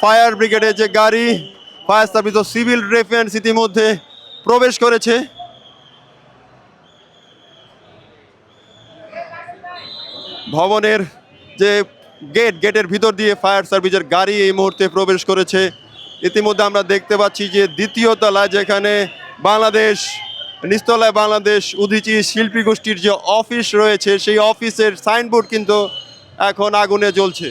Fire ব্রিগেডের যে গাড়ি, ফায়ার সার্ভিস ও সিভিল ডিফেন্স ইতিমধ্যে প্রবেশ করেছে। ভবনের যে গেট, গেটের ভিতর দিয়ে ফায়ার সার্ভিসের গাড়ি এই মুহূর্তে প্রবেশ করেছে। ইতিমধ্যে আমরা দেখতে পাচ্ছি যে দ্বিতীয় তলায় যেখানে বাংলাদেশ নিস্তলায় বাংলাদেশ উদীচী শিল্পী গোষ্ঠীর যে অফিস রয়েছে, সেই অফিসের সাইনবোর্ড কিন্তু এখন আগুনে জ্বলছে।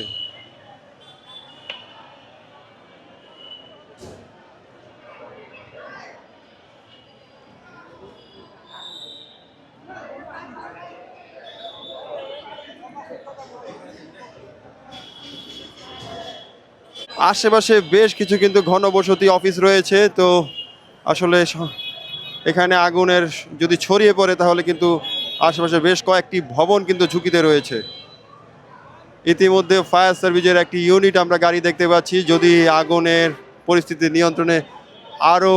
আশেপাশে বেশ কিছু কিন্তু ঘনবসতি অফিস রয়েছে, তো আসলে এখানে আগুনের যদি ছড়িয়ে পড়ে তাহলে কিন্তু আশেপাশে বেশ কয়েকটি ভবন কিন্তু ঝুঁকিতে রয়েছে। ইতিমধ্যে ফায়ার সার্ভিসের একটি ইউনিট আমরা গাড়ি দেখতে পাচ্ছি, যদি আগুনের পরিস্থিতি নিয়ন্ত্রণে আরও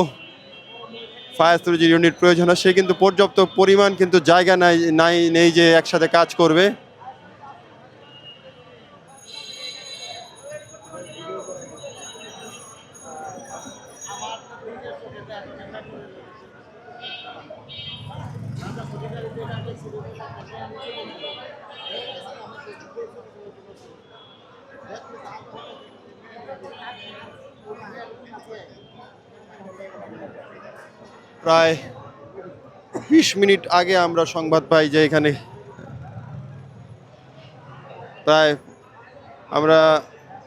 ফায়ার সার্ভিসের ইউনিট প্রয়োজন হয়, সে কিন্তু পর্যাপ্ত পরিমাণ কিন্তু জায়গা নাই নাই, নেই যে একসাথে কাজ করবে। প্রায় বিশ মিনিট আগে আমরা সংবাদ পাই যে এখানে প্রায় আমরা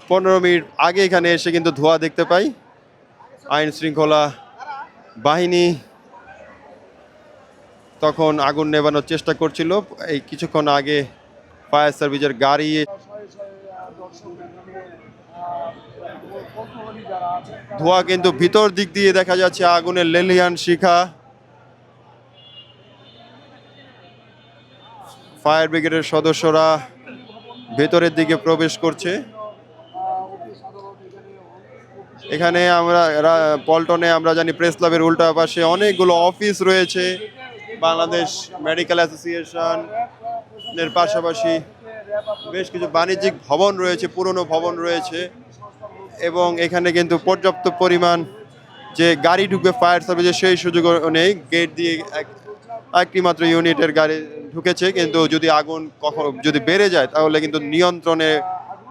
পনেরো মিনিট আগে এখানে এসে কিন্তু ধোঁয়া দেখতে পাই। আইন শৃঙ্খলা বাহিনী তখন আগুন নেভানোর চেষ্টা করছিল। এই কিছুক্ষণ আগে ফায়ার সার্ভিসের গাড়ি ধোঁয়া কিন্তু ভিতর দিক দিয়ে দেখা যাচ্ছে, আগুনের লেলিয়ান শিখা। ফায়ার ব্রিগেডের সদস্যরা ভেতরের দিকে প্রবেশ করছে। এখানে আমরা পল্টনে আমরা জানি প্রেস ক্লাবের উল্টা পাশে অনেকগুলো অফিস রয়েছে। বাংলাদেশ মেডিকেল অ্যাসোসিয়েশন এর পাশাপাশি বেশ কিছু বাণিজ্যিক ভবন রয়েছে, পুরনো ভবন রয়েছে। এবং এখানে কিন্তু পর্যাপ্ত পরিমাণ যে গাড়ি ঢুকবে ফায়ার সার্ভিসের সেই সুযোগও নেই। গেট দিয়ে এক- একটি মাত্র ইউনিটের গাড়ি ঢুকেছে, কিন্তু যদি আগুন কখনো যদি বেড়ে যায়, তাহলে কিন্তু নিয়ন্ত্রণে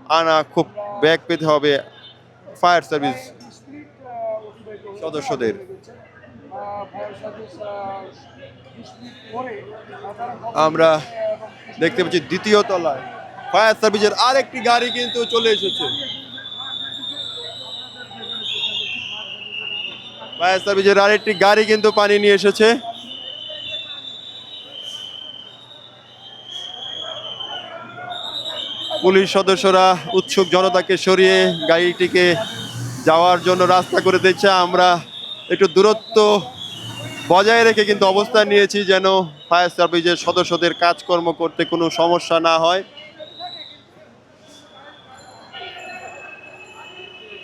আনা খুব ব্যাগ পেতে হবে ফায়ার সার্ভিস সদস্যদের। আমরা দেখতে পাচ্ছি দ্বিতীয় তলায় ফায়ার সার্ভিসের আরেকটি গাড়ি কিন্তু চলে এসেছে। ফায়ার সার্ভিসের আরেকটি গাড়ি কিন্তু পানি নিয়ে এসেছে। পুলিশ সদস্যরা উৎসুক জনতাকে সরিয়ে গাড়িটিকে যাওয়ার জন্য রাস্তা করে দিচ্ছে। আমরা একটু দূরত্ব বজায় রেখে কিন্তু অবস্থান নিয়েছি যেন ফায়ার সার্ভিসের সদস্যদের কাজকর্ম করতে কোনো সমস্যা না হয়।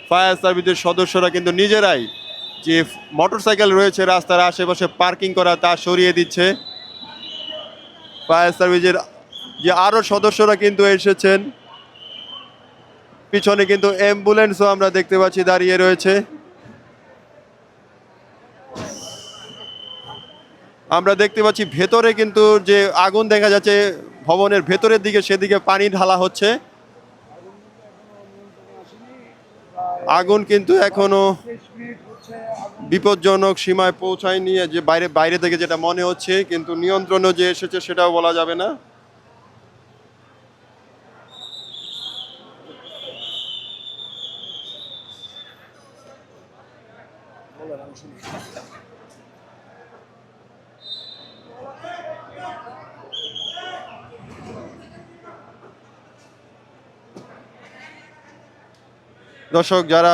ফায়ার সার্ভিসের সদস্যরা কিন্তু নিজেরাই যে মোটরসাইকেল রয়েছে রাস্তার আশেপাশে পার্কিং করা তা সরিয়ে দিচ্ছে। ফায়ার সার্ভিসের যে আরও সদস্যরা কিন্তু এসেছেন। পিছনে কিন্তু অ্যাম্বুলেন্সও আমরা দেখতে পাচ্ছি দাঁড়িয়ে রয়েছে। আমরা দেখতে পাচ্ছি ভেতরে কিন্তু যে আগুন দেখা যাচ্ছে, ভবনের ভেতরের দিকে, সেদিকে পানি ঢালা হচ্ছে। আগুন কিন্তু এখনও বিপজ্জনক সীমায় পৌঁছায়নি যে বাইরে বাইরে থেকে যেটা মনে হচ্ছে, কিন্তু নিয়ন্ত্রণও যে এসেছে সেটাও বলা যাবে না। দর্শক, যারা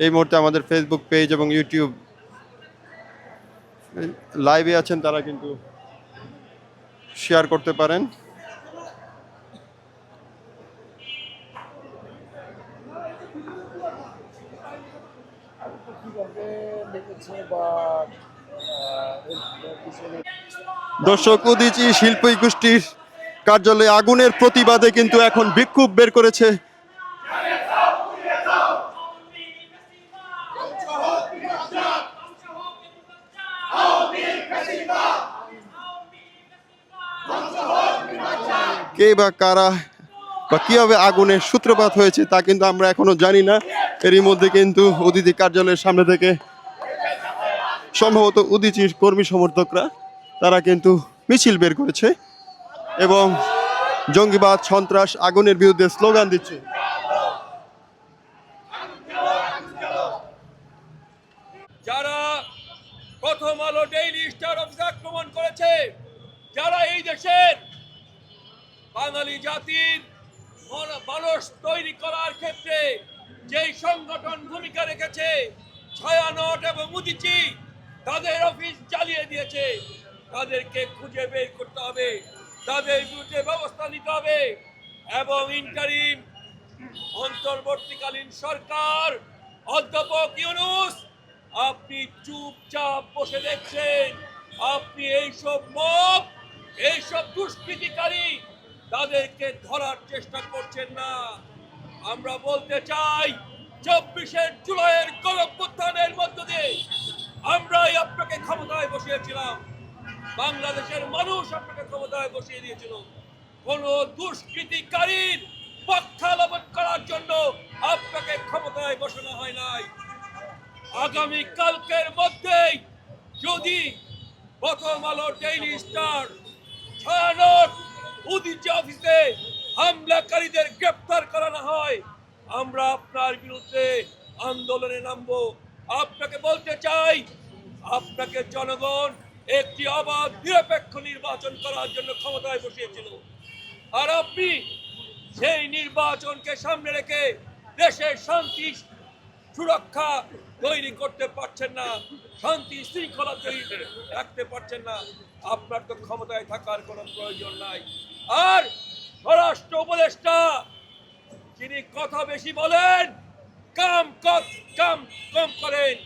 এই মুহূর্তে আমাদের ফেসবুক পেজ এবং ইউটিউব লাইভে আছেন, তারা কিন্তু শেয়ার করতে পারেন। দর্শক, উদিচি শিল্পী গোষ্ঠীর কার্যালয়ে আগুনের প্রতিবাদে কিন্তু এখন বিক্ষোভ বের করেছে কে বা কারা বা কীভাবে আগুনের সূত্রপাত হয়েছে তা কিন্তু আমরা এখনও জানি না। এরই মধ্যে কিন্তু অতিথি কার্যালয়ের সামনে থেকে সম্ভবত উদিচির কর্মী সমর্থকরা, তারা কিন্তু মিছিল বের করেছে এবং জঙ্গিবাদ, সন্ত্রাস, আগুনের বিরুদ্ধে স্লোগান দিচ্ছে। যারা প্রথম আলো ডেইলি স্টার অফিসে আক্রমণ করেছে, যারা এই দেশের বাঙালি জাতির মন- মানুষ তৈরি করার ক্ষেত্রে যেই সংগঠন ভূমিকা রেখেছে ছায়ানট এবং মুদিচি তাদের অফিস চালিয়ে দিয়েছে। তাদেরকে খুঁজে বের করতে হবে, তাদের বিরুদ্ধে ব্যবস্থা নিতে হবে এবং ইন্টারিম অন্তর্বর্তীকালীন সরকার অধ্যাপক ইউনুস, আপনি চুপচাপ বসে দেখছেন, আপনি এইসব মব, এইসব দুষ্কৃতিকারী তাদেরকে ধরার চেষ্টা করছেন না। আমরা বলতে চাই, চব্বিশে জুলাইয়ের গণপ্রত্থানের মধ্য দিয়ে আমরাই আপনাকে ক্ষমতায় বসিয়েছিলাম। বাংলাদেশের মানুষ আপনাকে ক্ষমতায় বসিয়ে দিয়েছিল। কোন দুষ্কৃতিকারীর পক্ষালাভন করার জন্য আপনাকে ক্ষমতায় বসানো হয় নাই। আগামী কালকের মধ্যেই যদি প্রথম আলো ডেইলি স্টার ছায়ানট উদিচি অফিসে হামলাকারীদের গ্রেপ্তার করানো হয়। আমরা আপনার বিরুদ্ধে আন্দোলনে নামবো। আপনাকে বলতে চাই, আপনাকে জনগণ একটি অবাধ, নিরপেক্ষ নির্বাচন করার জন্য ক্ষমতায় বসিয়েছিল। আর আপনি সেই নির্বাচনকে সামনে রেখে দেশের শান্তি, সুরক্ষা তৈরি করতে পারছেন না, শান্তি শৃঙ্খলা তৈরি রাখতে পারছেন না। আপনার তো ক্ষমতায় থাকার কোনো প্রয়োজন নাই। আর স্বরাষ্ট্র উপদেষ্টা, যিনি কথা বেশি বলেন, কাম কম, কাম করেন,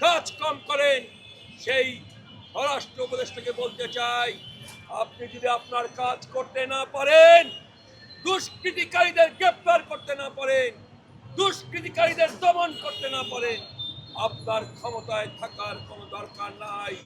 কাজ কম করেন, সেই স্বরাষ্ট্র উপদেষ্টাকে বলতে চাই, আপনি যদি আপনার কাজ করতে না পারেন, দুষ্কৃতিকারীদের গ্রেপ্তার করতে না পারেন, দুষ্কৃতিকারীদের দমন করতে না পারেন, আপনার ক্ষমতায় থাকার কোনো দরকার নাই।